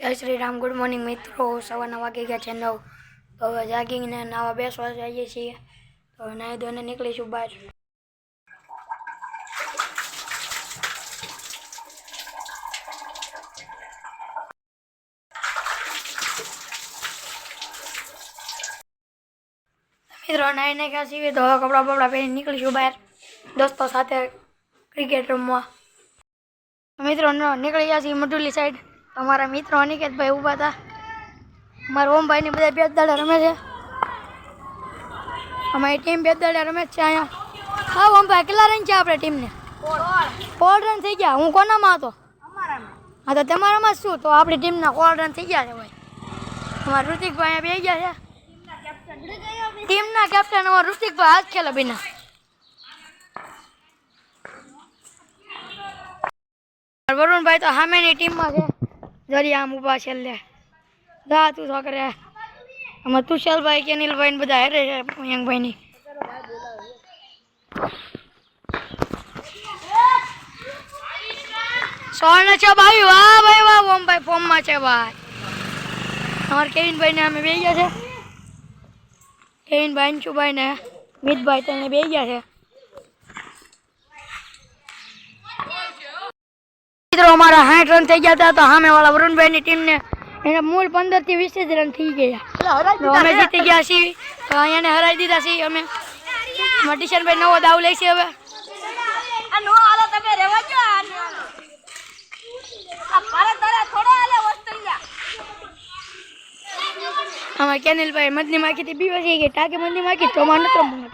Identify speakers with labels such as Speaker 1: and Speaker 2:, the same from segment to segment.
Speaker 1: જય Shri Ram good morning મિત્રો. સવારના વાગી ગયા છે નવ. તો હવે જાગીને નાવા બેસવા જઈએ છીએ. તો નાહી ધોઈને નીકળીશું બહાર. મિત્રો નાહી નાખ્યા છીએ તો કપડાં બપડા પહેરી નીકળીશું બહાર. દોસ્તો સાથે ક્રિકેટ રમવા. મિત્રો નીકળી ગયા છીએ મટુલી સાઈડ અમારા મિત્રો અનિકેતભાઈ ઊભા હતા. અમારા ઓમભાઈની બધા બે દાડા રમે છે. અમારી ટીમ બે દાડા રમે છે અહીંયા. હા ઓમભાઈ કેટલા રન છે આપણે ટીમને સોળ. રન થઈ ગયા. હું કોનામાં હતો? હા તો તમારામાં શું તો આપણી ટીમના સોળ રન થઈ ગયા છે ભાઈ. અમારા ઋતિકભાઈ બે ગયા છે. ટીમના કેપ્ટન અમારા ઋતિકભાઈ હાથ ખેલે બીના. વરુણભાઈ તો સામેની ટીમમાં છે. જરી આમ ઊભા લે. જા તું છોકરે. આમાં તુષાલભાઈ કે અનિલભાઈ ને બધા હેરે છે મયંકભાઈની સ્વર્ણ છે ભાઈ? વાહ ભાઈ, વાહ ઓમભાઈ ફોર્મમાં છે ભાઈ. અમારે કેવિનભાઈ ને અમે બે ગયા છે. કેવિનભાઈ, અંશુભાઈ ને મિતભાઈ તેને બે ગયા છે મિત્રો અમારા સાઠ રન થઈ ગયા હતા તો સામે વાળા વરુણભાઈની ટીમને એને મૂળ પંદરથી વીસ જ રન થઈ ગયા અમે જીતી ગયા છીએ. તો અહીંયાને હરાવી દીધા છીએ અમે. મટીશનભાઈ ટીશનભાઈ નવો દાવ લે છે હવે.
Speaker 2: આ નો હાલો તમે રહેવા ગઈ આ નો માખી તો ભારત દરે થોડો હાલે ઓસ્ટ્રેલિયા
Speaker 1: આમાં કેનિલભાઈ મદની માખી થી બીવા છે કે ટાકે મદની માખી તો માં નતો મને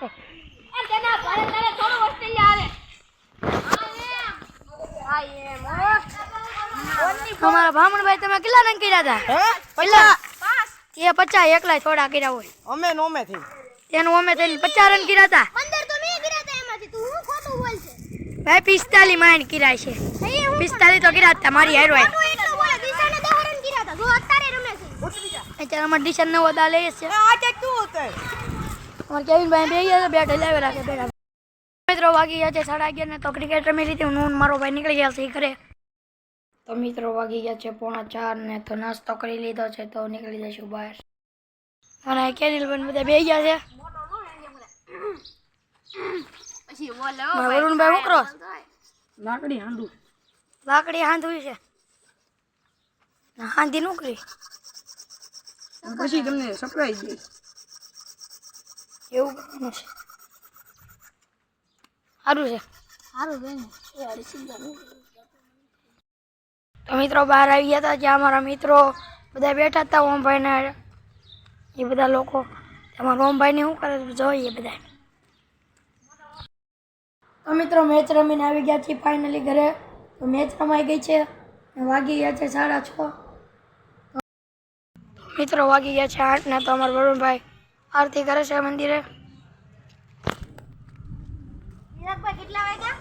Speaker 2: આ તેના ભારત દરે થોડો ઓસ્ટ્રેલિયા હાલે આ એમ હો. ઓનલી
Speaker 1: અમારા ભામણભાઈ તમે કેટલા રન કર્યા હતા?
Speaker 3: હે?
Speaker 1: કેટલા? એ પચાસ એકલા થોડા કર્યા હોય.
Speaker 3: અમે નોમે થી થઈ
Speaker 1: તેનું અમે થઈને પચાસ રન કર્યા હતા.
Speaker 2: પંદર તો મેં કર્યા હતા એમાંથી. તું હું ખોટું બોલ છે?
Speaker 1: ભાઈ પિસ્તાલી માઇન્ડ કર્યા છે. પિસ્તાલી તો કર્યા હતા મારી હાર હોય
Speaker 2: ખોટું એટલું બોલે દિશાને દહ રન કર્યા હતા. જો અત્યારે રમે છે.
Speaker 1: અત્યારે અમારે ડિશન નવો દા લઈએ છે. અમારે કેવિનભાઈ બે ગયા બેટ હલાવે રાખે બેટા મિત્રો વાગી ગયા છે સાડા અગિયાર ને તો ક્રિકેટ રમી લીધી. હું મારો ભાઈ નીકળી ગયા છે ઘરે. તો મિત્રો વાગી ગયા છે પોણા ચાર ને તો નાસ્તો કરી લીધો છે તો નીકળી જઈશું બહાર. અને કેરીલ પણ બધા બે ગયા છે.
Speaker 2: પછી બોલે
Speaker 1: મારા વરુણભાઈ ઉકરો
Speaker 3: લાકડી હાંડું
Speaker 1: લાકડી હાંધવી છે. હાંધી નોકરી
Speaker 3: પછી તમને
Speaker 1: એવું કરવાનું છે. સારું છે.
Speaker 2: સારું બેન.
Speaker 1: તો મિત્રો બહાર આવી ગયા હતા જ્યાં અમારા મિત્રો બધા બેઠા હતા ઓમભાઈના એ બધા લોકો અમારા ઓમભાઈને શું કરે છે જોઈએ બધા તો મિત્રો મેચ રમીને આવી ગયા છીએ ફાઇનલી ઘરે. તો મેચ રમાઈ ગઈ છે. અને વાગી ગયા છે સાડા છ. મિત્રો વાગી ગયા છે આઠ ને તો અમારા વરુણભાઈ આરતી કરે છે મંદિરે.
Speaker 2: નિરકભાઈ કેટલા વાગ્યા?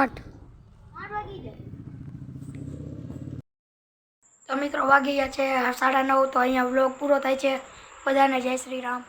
Speaker 1: આઠ.
Speaker 2: આઠ વાગી જાય
Speaker 1: તો મિત્રો વાગી ગયા છે સાડા નવ તો અહીંયા વ્લોગ પૂરો થાય છે. બધાને જય શ્રી રામ.